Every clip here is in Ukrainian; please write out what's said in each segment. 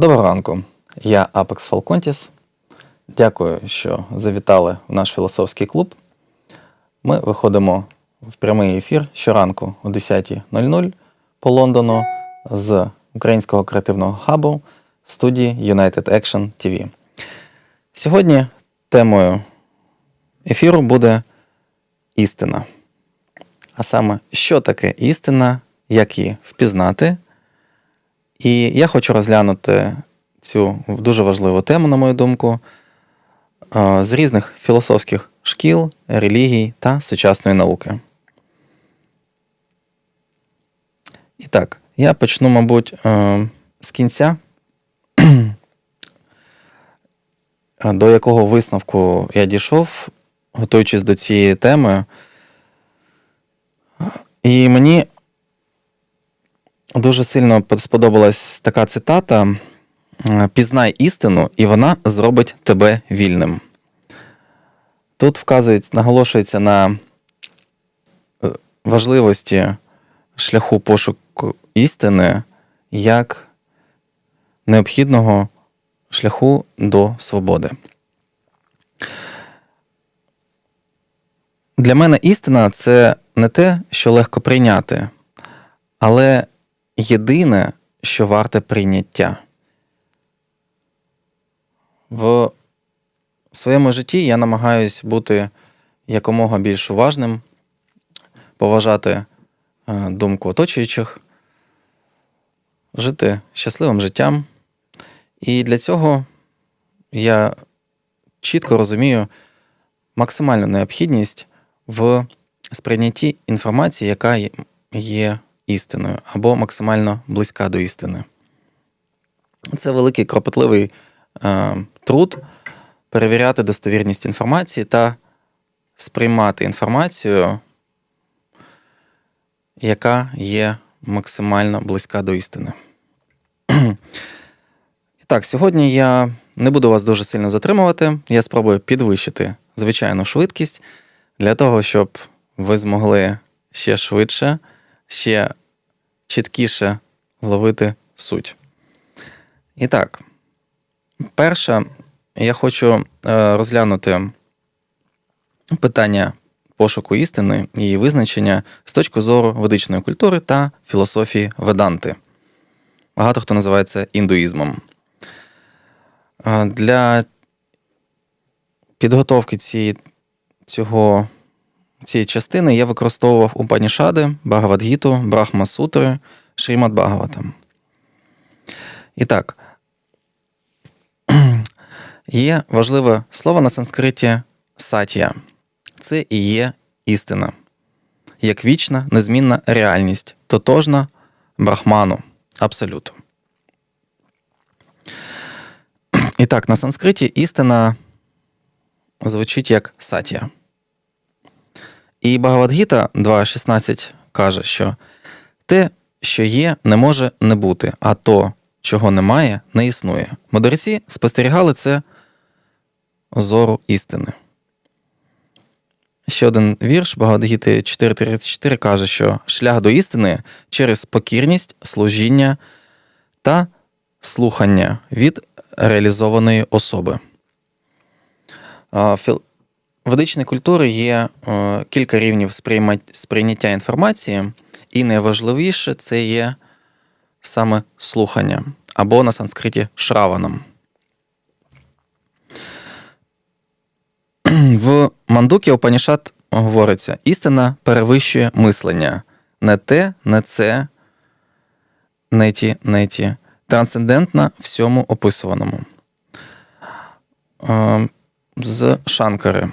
Доброго ранку. Я Апекс Фалконтіс. Дякую, що завітали в наш філософський клуб. Ми виходимо в прямий ефір щоранку о 10.00 по Лондону з українського креативного хабу студії United Action TV. Сьогодні темою ефіру буде істина. А саме, що таке істина, як її впізнати. І я хочу розглянути цю дуже важливу тему, на мою думку, е, з різних філософських шкіл, релігій та сучасної науки. І так, я почну, мабуть, е, з кінця, до якого висновку я дійшов, готуючись до цієї теми. І мені дуже сильно сподобалась така цитата: е, Пізнай істину, і вона зробить тебе вільним. Тут вказується, наголошується на е, важливості шляху пошуку істини як необхідного шляху до свободи. Для мене істина це не те, що легко прийняти, але єдине, що варте прийняття. В своєму житті я намагаюсь бути якомога більш уважним, поважати е, думку оточуючих, жити щасливим життям. І для цього я чітко розумію максимальну необхідність в сприйнятті інформації, яка є істиною, або максимально близька до істини. Це великий кропотливий е, труд перевіряти достовірність інформації та сприймати інформацію, яка є максимально близька до істини. І так, сьогодні я не буду вас дуже сильно затримувати. Я спробую підвищити звичайну швидкість для того, щоб ви змогли ще швидше, ще чіткіше ловити суть. І так, перше, я хочу е, розглянути питання пошуку істини і її визначення з точки зору ведичної культури та філософії веданти. Багато хто називає це індуїзмом. Е, для підготовки цієї, цього цієї частини я використовував Упанішади, Багавадгіту, Брахма Сутри, Шримад Бхагаватам. І так, є важливе слово на санскриті сатія. Це і є істина, як вічна, незмінна реальність, тотожна брахману, абсолюту. І так, на санскриті істина звучить як сатія. І Багавадгіта 2.16 каже, що те, що є, не може не бути, а то, чого немає, не існує. Мудреці спостерігали це зору істини. Ще один вірш Багавадгіти 4.34 каже, що шлях до істини через покірність, служіння та слухання від реалізованої особи. В ведичній культурі є е, кілька рівнів сприйняття інформації, і найважливіше це є саме слухання або на санскриті шраванам. В Мандукі Опанішат говориться: істина перевищує мислення. Не те, не це, не ті, не ті. Трансцендентна всьому описуваному. Е, з Шанкари.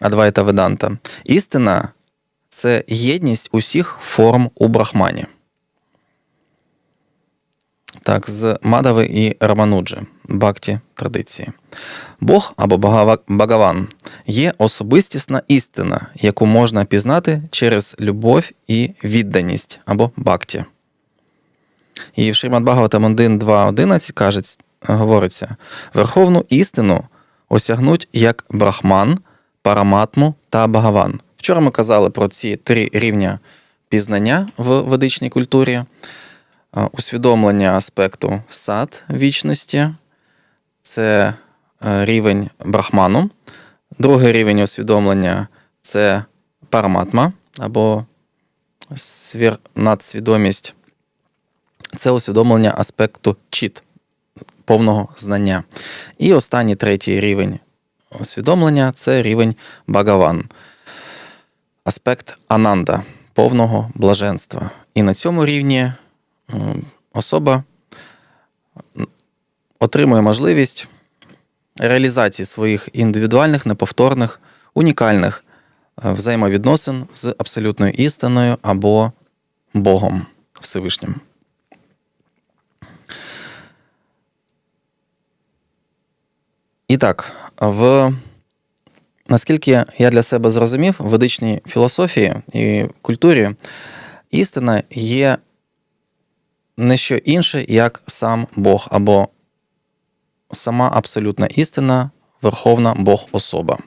Адвайта Веданта. Істина це єдність усіх форм у брахмані. Так, з Мадави і Рамануджи, бакті традиції. Бог або Багаван є особистісна істина, яку можна пізнати через любов і відданість або бакті. І в Шримад Бхагаватам 1.2.11 каже, говориться: Верховну істину осягнуть як брахман, параматму та багаван. Вчора ми казали про ці три рівня пізнання в ведичній культурі. е, усвідомлення аспекту сад вічності, це е, рівень брахману. Другий рівень усвідомлення це параматма або свір... надсвідомість. Це усвідомлення аспекту чіт, повного знання. І останній третій рівень усвідомлення це рівень Багаван, аспект Ананда, повного блаженства. І на цьому рівні особа отримує можливість реалізації своїх індивідуальних, неповторних, унікальних е, взаємовідносин з абсолютною істиною або Богом Всевишнім. І так, в наскільки я для себе зрозумів, в ведичній філософії і культурі істина є не що інше, як сам Бог, або сама абсолютна істина, Верховна Бог особа.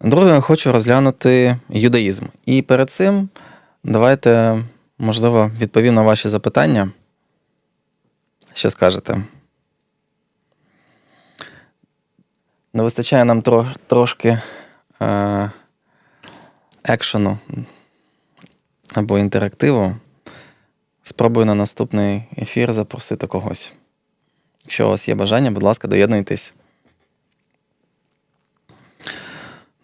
Друге, хочу розглянути юдаїзм. І перед цим давайте, можливо, відповім на ваші запитання. Що скажете? Не вистачає нам тро, трошки е, екшену або інтерактиву. Спробую на наступний ефір запросити когось. Якщо у вас є бажання, будь ласка, доєднуйтесь.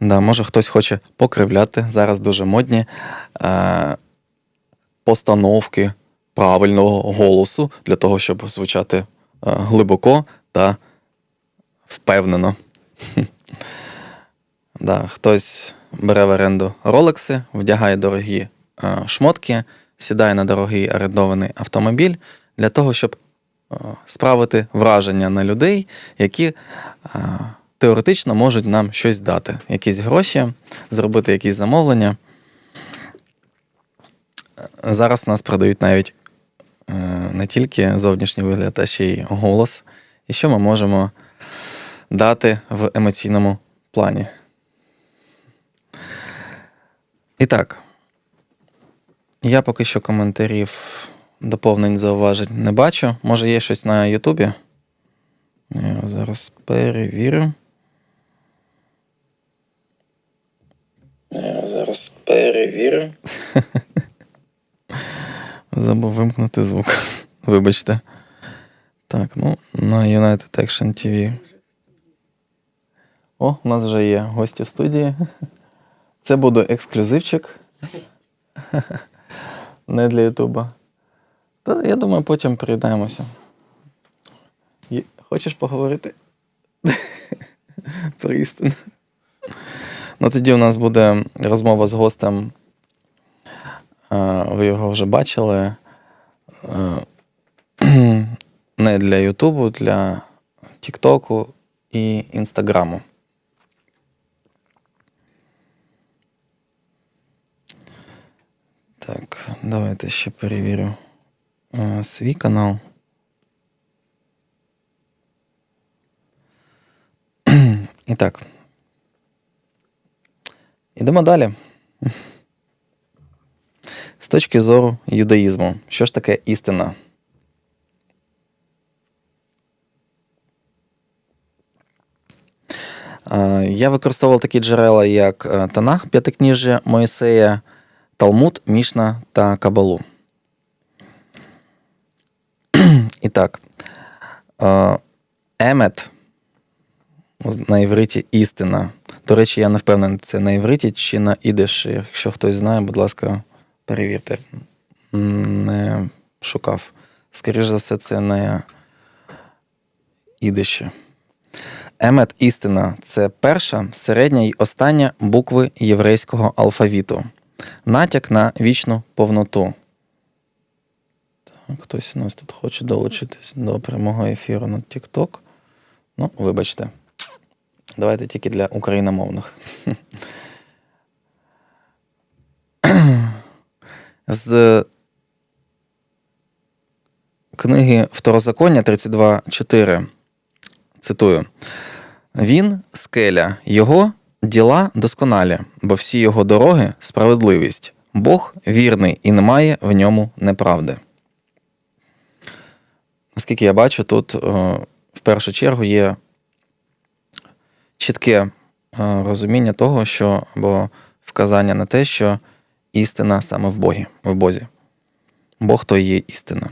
Да, може хтось хоче покривляти. Зараз дуже модні е, постановки правильного голосу для того, щоб звучати е, глибоко та впевнено. Да, хтось бере в оренду ролекси, вдягає дорогі е, шмотки, сідає на дорогий орендований автомобіль для того, щоб е, справити враження на людей, які е, теоретично можуть нам щось дати, якісь гроші, зробити якісь замовлення. Зараз нас продають навіть не тільки зовнішній вигляд, а ще й голос, і що ми можемо дати в емоційному плані. І так, я поки що коментарів, доповнень, зауважень не бачу. Може, є щось на Ютубі? Я зараз перевірю. Я зараз перевірю. Забув вимкнути звук. Вибачте. Так, ну, на United Action TV. О, у нас вже є гості в студії. Це буде ексклюзивчик. Не для Ютуба. Та я думаю, потім приєднаємося. Хочеш поговорити? Про істину. Ну, тоді у нас буде розмова з гостем. Ви його вже бачили. Не для Ютубу, для Тіктоку і Інстаграму. Так, давайте ще перевірю е, свій канал. І так. Ідемо далі. З точки зору юдаїзму, що ж таке істина? Е, Я використовував такі джерела, як е, Танах, П'ятикніжжя Моїсея, Талмуд, Мішна та Кабалу. І так. е, Емет на івриті істина. До речі, я не впевнений, це на івриті чи на ідиш. Якщо хтось знає, будь ласка, перевірте. Не шукав. Скоріше за все, це не ідиші. Емет істина це перша, середня й остання букви єврейського алфавіту. Натяк на вічну повноту. Так, хтось у нас тут хоче долучитись до прямого ефіру на TikTok. Ну, вибачте. Давайте тільки для україномовних. З книги Второзаконня 32.4 цитую. Він скеля, його діла досконалі, бо всі його дороги справедливість. Бог вірний і немає в ньому неправди. Наскільки я бачу, тут е, в першу чергу є чітке е, розуміння того, що або вказання на те, що істина саме в Богі, в Бозі. Бог то є істина.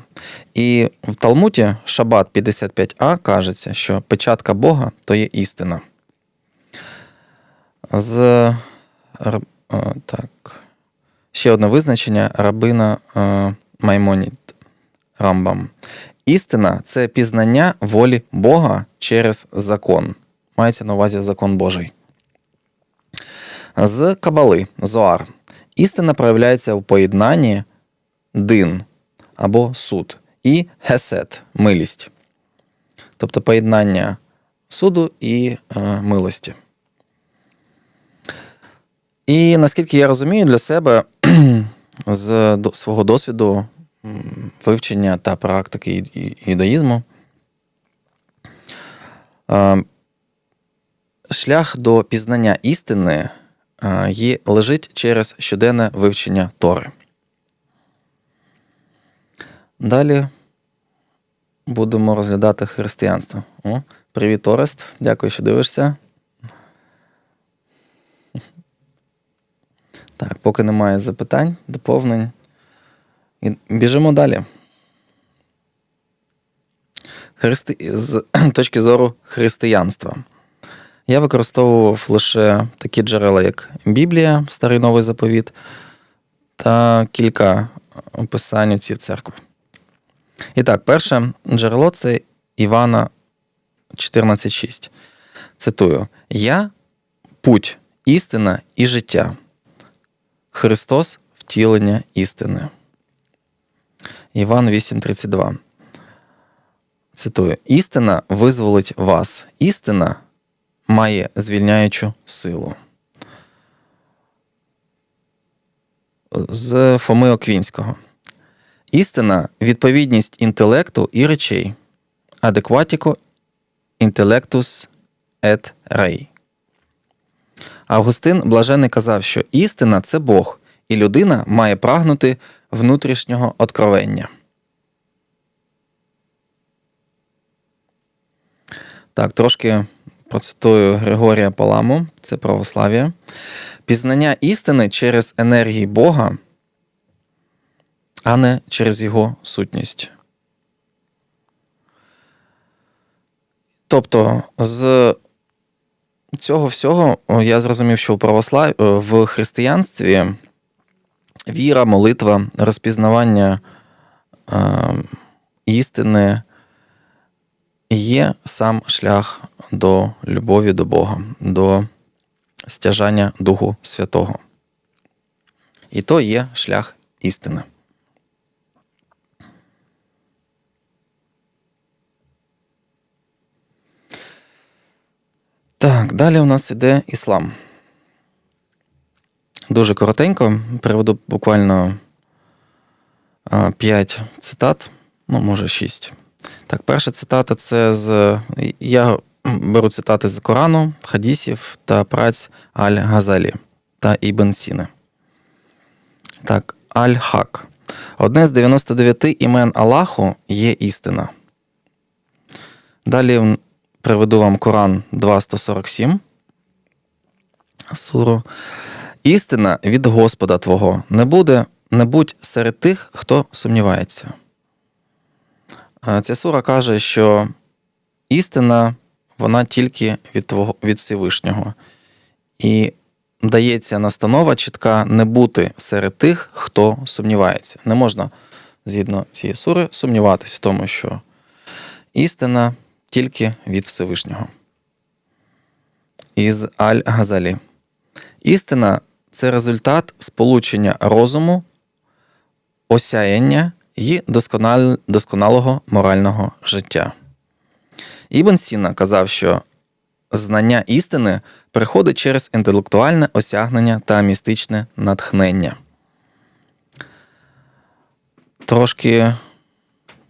І в Талмуді Шабат 55а кажеться, що печатка Бога то є істина. З так, ще одне визначення рабина Маймоніт Рамбам. Істина це пізнання волі Бога через закон. Мається на увазі закон Божий. З Кабали Зоар. Істина проявляється у поєднанні дин або суд і гесет милість. Тобто поєднання суду і е, милості. І наскільки я розумію, для себе з свого досвіду вивчення та практики і- і- іудаїзму, е, шлях до пізнання істини є, лежить через щоденне вивчення Тори. Далі будемо розглядати християнство. О, привіт, Орест. Дякую, що дивишся. Так, поки немає запитань, доповнень. І біжимо далі. Христи... З точки зору християнства. Я використовував лише такі джерела, як Біблія, Старий Новий Заповіт, та кілька описань отців церкви. І так, перше джерело це Івана 14.6. Цитую: Я путь, істина і життя. Христос втілення істини. Іван 8:32. Цитую: Істина визволить вас. Істина має звільняючу силу. З Фоми Оквінського. Істина відповідність інтелекту і речей. Адекватіко інтелектус et rei. Августин Блажений казав, що істина це Бог, і людина має прагнути внутрішнього откровення. Так, трошки процитую Григорія Паламу, це православ'я. Пізнання істини через енергії Бога, а не через його сутність. Тобто, з цього всього я зрозумів, що у православ... е, в християнстві віра, молитва, розпізнавання е, істини є сам шлях до любові до Бога, до стяжання Духу Святого. І то є шлях істини. Так, далі у нас іде іслам. Дуже коротенько. Приведу буквально 5 цитат, ну, може, 6. Так, перша цитата це з. Я беру цитати з Корану, Хадісів та праць Аль-Газалі та Ібн Сіни. Так, Аль-Хак. Одне з 99 імен Аллаху є істина. Далі приведу вам Коран 2.147. Суру. Істина від Господа Твого не буде, не будь серед тих, хто сумнівається. Е, Ця сура каже, що істина вона тільки від, твого, від Всевишнього. І дається настанова чітка не бути серед тих, хто сумнівається. Не можна, згідно цієї сури, сумніватись в тому, що істина тільки від Всевишнього. Із Аль-Газалі. Істина це результат сполучення розуму, осяяння і досконалого морального життя. Ібн Сіна казав, що знання істини приходить через інтелектуальне осягнення та містичне натхнення. Трошки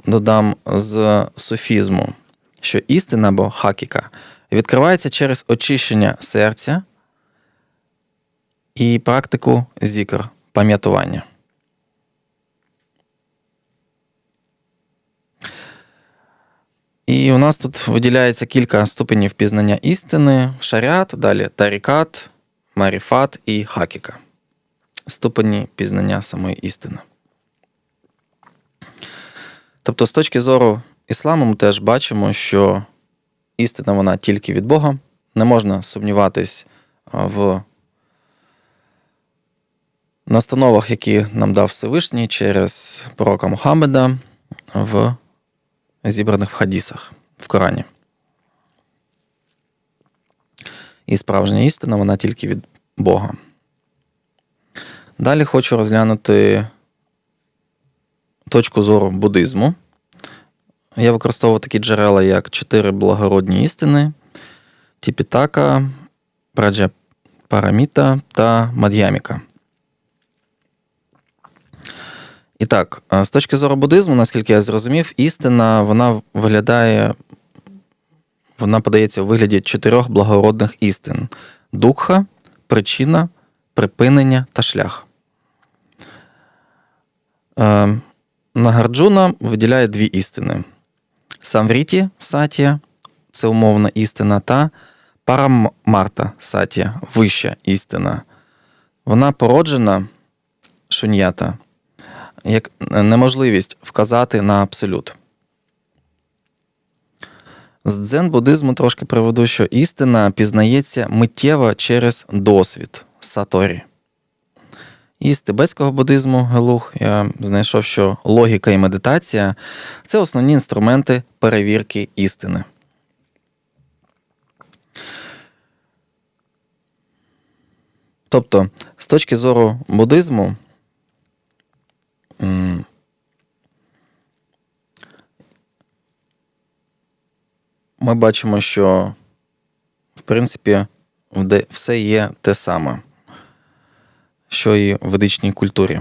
додам з софізму, що істина або хакіка відкривається через очищення серця і практику зікр, пам'ятування. І у нас тут виділяється кілька ступенів пізнання істини: шаріат, далі тарікат, маріфат і хакіка. Ступені пізнання самої істини. Тобто, з точки зору ісламу, ми теж бачимо, що істина вона тільки від Бога. Не можна сумніватись в настановах, які нам дав Всевишній через пророка Мухаммеда в зібраних в хадісах в Корані. І справжня істина вона тільки від Бога. Далі хочу розглянути точку зору буддизму. Я використовував такі джерела, як чотири благородні істини, Тіпітака, Праджапараміта та Мад'яміка. І так, е, з точки зору буддизму, наскільки я зрозумів, істина вона виглядає, вона подається у вигляді чотирьох благородних істин: дукха, причина, припинення та шлях. Е, Нагарджуна виділяє дві істини: Самвріті сатія це умовна істина, та Парамарта сатія вища істина. Вона породжена шуньята як неможливість вказати на абсолют. З дзен-буддизму трошки приведу, що істина пізнається миттєво через досвід саторі. І з тибетського буддизму Гелух я знайшов, що логіка і медитація це основні інструменти перевірки істини. Тобто, з точки зору буддизму, ми бачимо, що в принципі все є те саме, що і в ведичній культурі,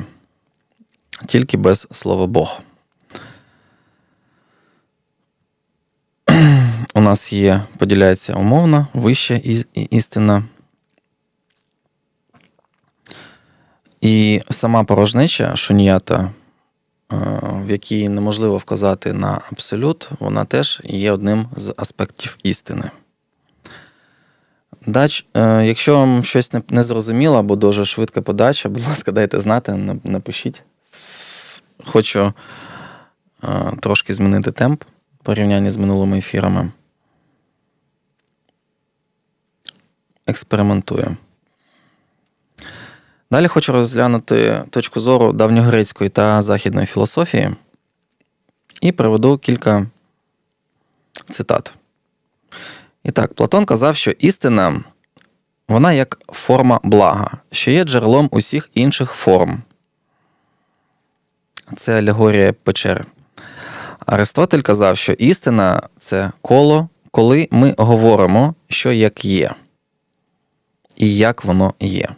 тільки без слова Бог. У нас є, поділяється умовна, вища істина. І сама порожнеча шуньята, е, в якій неможливо вказати на абсолют, вона теж є одним з аспектів істини. Дач, е, якщо вам щось не, зрозуміло або дуже швидка подача, будь ласка, дайте знати, напишіть. Хочу е, трошки змінити темп в порівнянні з минулими ефірами. Експериментую. Далі хочу розглянути точку зору давньогрецької та західної філософії і приведу кілька цитат. І так, Платон казав, що істина вона як форма блага, що є джерелом усіх інших форм. Це алегорія печери. Аристотель казав, що істина це коло, коли ми говоримо, що як є, і як воно є.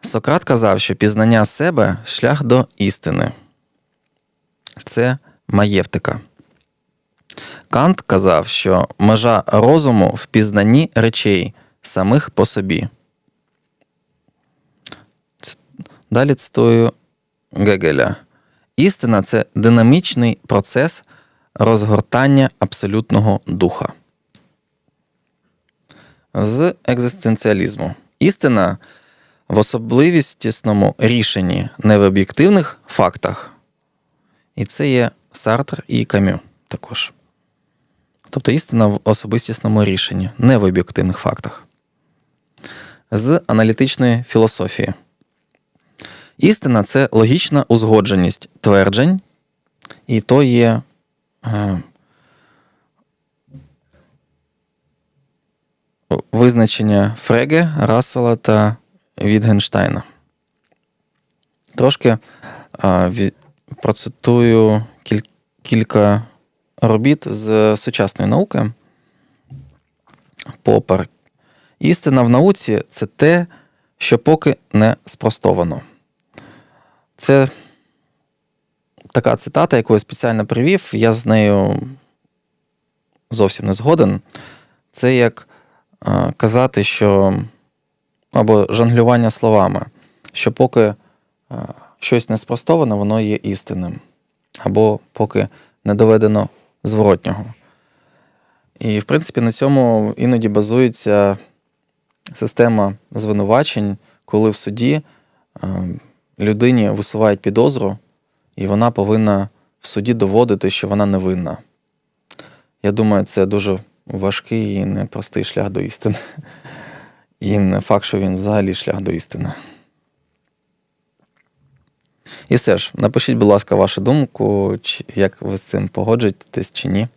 Сократ казав, що пізнання себе шлях до істини. Це маєвтика. Кант казав, що межа розуму в пізнанні речей самих по собі. Далі цитую Гегеля. Істина це динамічний процес розгортання абсолютного духа. З екзистенціалізму. Істина в особливістісному рішенні, не в об'єктивних фактах. І це є Сартр і Камю також. Тобто істина в особистісному рішенні, не в об'єктивних фактах. З аналітичної філософії. Істина це логічна узгодженість тверджень, і то є е, визначення Фреге, Рассела та Вітгенштейна. Трошки е, процитую кіль- кілька робіт з сучасної науки. Попер. Істина в науці це те, що поки не спростовано. Це така цитата, яку я спеціально привів. Я з нею зовсім не згоден. Це як е, казати, що або жонглювання словами. що поки е, щось не спростовано, воно є істинним, або поки не доведено зворотнього. І, в принципі, на цьому іноді базується система звинувачень, коли в суді е, людині висувають підозру, і вона повинна в суді доводити, що вона невинна. Я думаю, це дуже важкий і непростий шлях до істини. І не факт, що він взагалі шлях до істини. І все ж, напишіть, будь ласка, вашу думку, як ви з цим погоджуєтесь чи ні.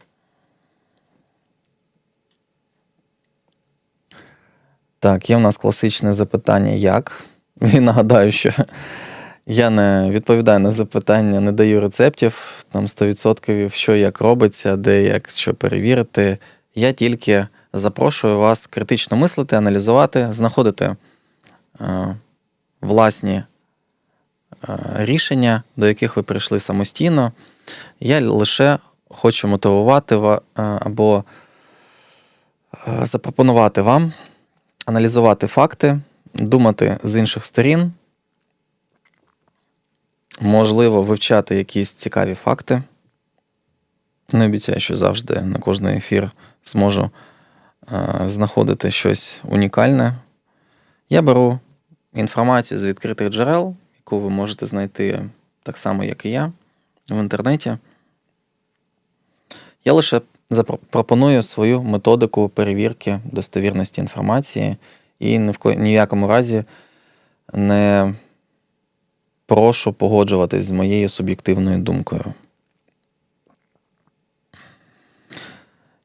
Так, є в нас класичне запитання як. І нагадаю, що я не відповідаю на запитання, не даю рецептів, там 100%, що як робиться, де як що перевірити. Я тільки запрошую вас критично мислити, аналізувати, знаходити е, власні рішення, до яких ви прийшли самостійно. Я лише хочу мотивувати ва- е, або е, запропонувати вам аналізувати факти, думати з інших сторін, можливо, вивчати якісь цікаві факти. Не обіцяю, що завжди на кожний ефір зможу е, знаходити щось унікальне. Я беру інформацію з відкритих джерел, яку ви можете знайти так само, як і я, в інтернеті. Я лише запро- пропоную свою методику перевірки достовірності інформації і ні в ко- ні в якому разі не прошу погоджуватись з моєю суб'єктивною думкою.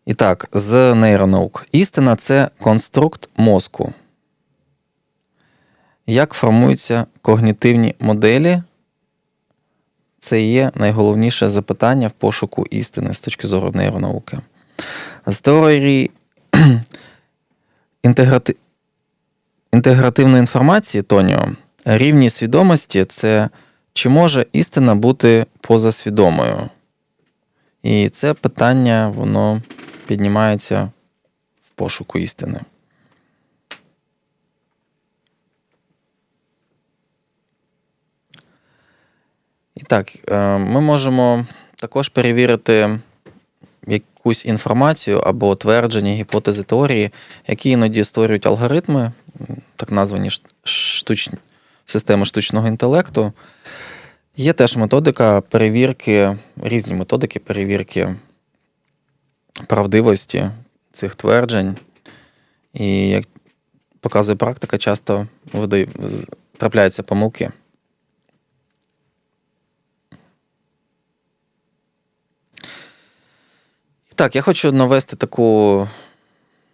І так, з нейронаук. Істина це конструкт мозку. Як формуються когнітивні моделі? Це є найголовніше запитання в пошуку істини з точки зору нейронауки. З теорії інтеграти... інтегративної інформації Тоніо рівні свідомості це чи може істина бути позасвідомою? І це питання, воно піднімається в пошуку істини. І так, е, ми можемо також перевірити якусь інформацію або твердження, гіпотези теорії, які іноді створюють алгоритми, так названі штучні, системи штучного інтелекту. Є теж методика перевірки, різні методики перевірки правдивості цих тверджень. І як показує практика, часто трапляються помилки. Так, я хочу навести таку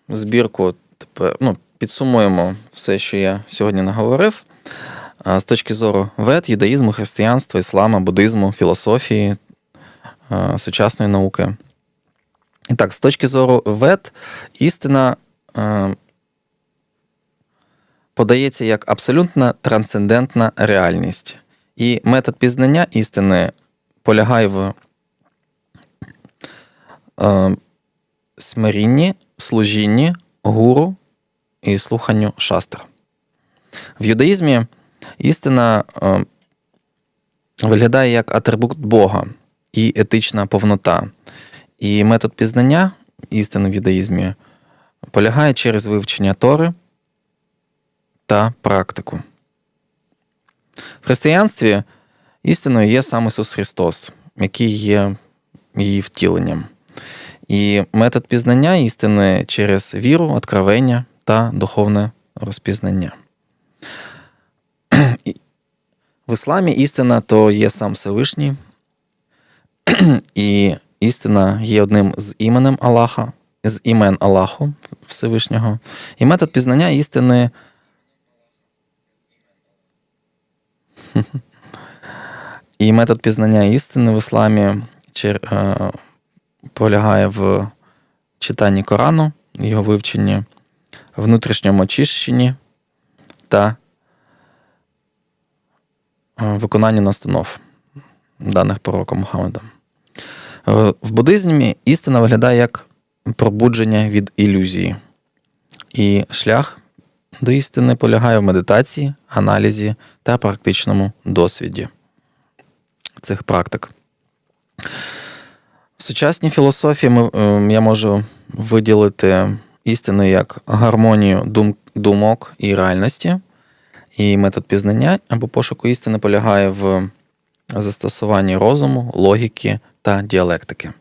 збірку. Тепер, ну, підсумуємо все, що я сьогодні наговорив. З точки зору вед, юдаїзму, християнства, іслама, буддизму, філософії, сучасної науки. І так, з точки зору вед, істина подається як абсолютно трансцендентна реальність. І метод пізнання істини полягає в е, смирінні, служінні, гуру і слуханню шастр. В юдаїзмі істина е, виглядає як атрибут Бога і етична повнота. І метод пізнання істини в юдаїзмі полягає через вивчення Тори та практику. В християнстві істиною є сам Ісус Христос, який є її втіленням. І метод пізнання істини через віру, откровення та духовне розпізнання. В ісламі істина то є сам Всевишній, і істина є одним з іменем Аллаха, з імен Аллаху Всевишнього. І метод пізнання істини І метод пізнання істини в ісламі е, полягає в читанні Корану, його вивченні, внутрішньому очищенні та е, виконанні настанов, даних пророком Мухаммедом. Е, В буддизмі істина виглядає як пробудження від ілюзії. І шлях до істини полягає в медитації, аналізі та практичному досвіді цих практик. В сучасній філософії ми, е, я можу виділити істину як гармонію дум, думок і реальності, і метод пізнання або пошуку істини полягає в застосуванні розуму, логіки та діалектики.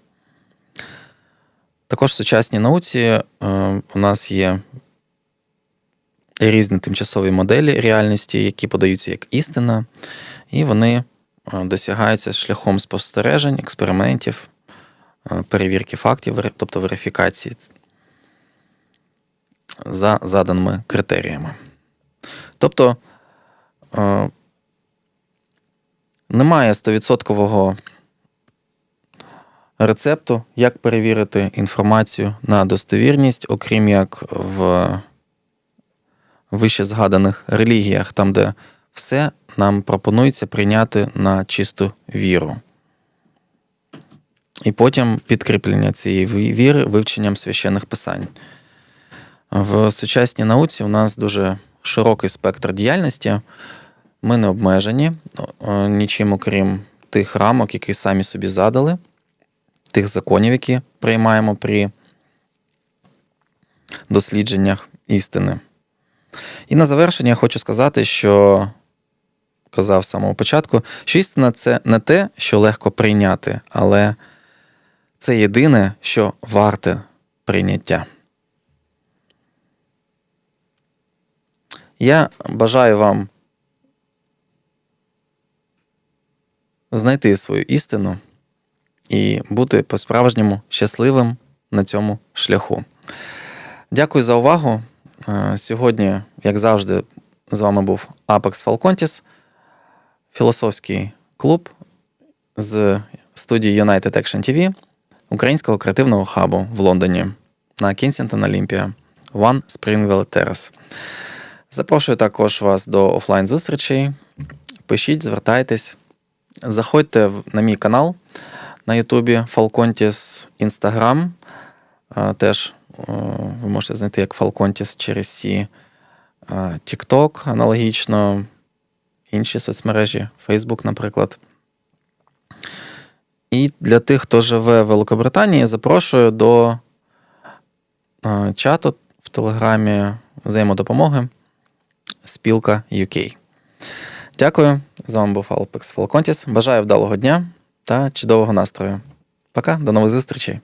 Також в сучасній науці е, у нас є різні тимчасові моделі реальності, які подаються як істина, і вони е, досягаються шляхом спостережень, експериментів, перевірки фактів, тобто верифікації за заданими критеріями. Тобто е, немає 100% рецепту, як перевірити інформацію на достовірність, окрім як в вище згаданих релігіях, там, де все нам пропонується прийняти на чисту віру. І потім підкріплення цієї віри вивченням священних писань. В сучасній науці у нас дуже широкий спектр діяльності. Ми не обмежені нічим, окрім тих рамок, які самі собі задали, тих законів, які приймаємо при дослідженнях істини. І на завершення я хочу сказати, що казав з самого початку, що істина це не те, що легко прийняти, але це єдине, що варте прийняття. Я бажаю вам знайти свою істину і бути по-справжньому щасливим на цьому шляху. Дякую за увагу. Е, Сьогодні, як завжди, з вами був Apex Falcontis, філософський клуб з студії United Action TV, українського креативного хабу в Лондоні на Kensington Olympia, One Springville Terrace. Запрошую також вас до офлайн зустрічей. Пишіть, звертайтесь, заходьте на мій канал на Ютубі Falcontis Instagram. Теж ви можете знайти як Falcontis через. Е, TikTok аналогічно, інші соцмережі, Facebook, наприклад. І для тих, хто живе в Великобританії, запрошую до е, чату в Телеграмі взаємодопомоги Спілка UK. Дякую. З вами був Алпекс Фалконтіс. Бажаю вдалого дня та чудового настрою. Пока, до нових зустрічей.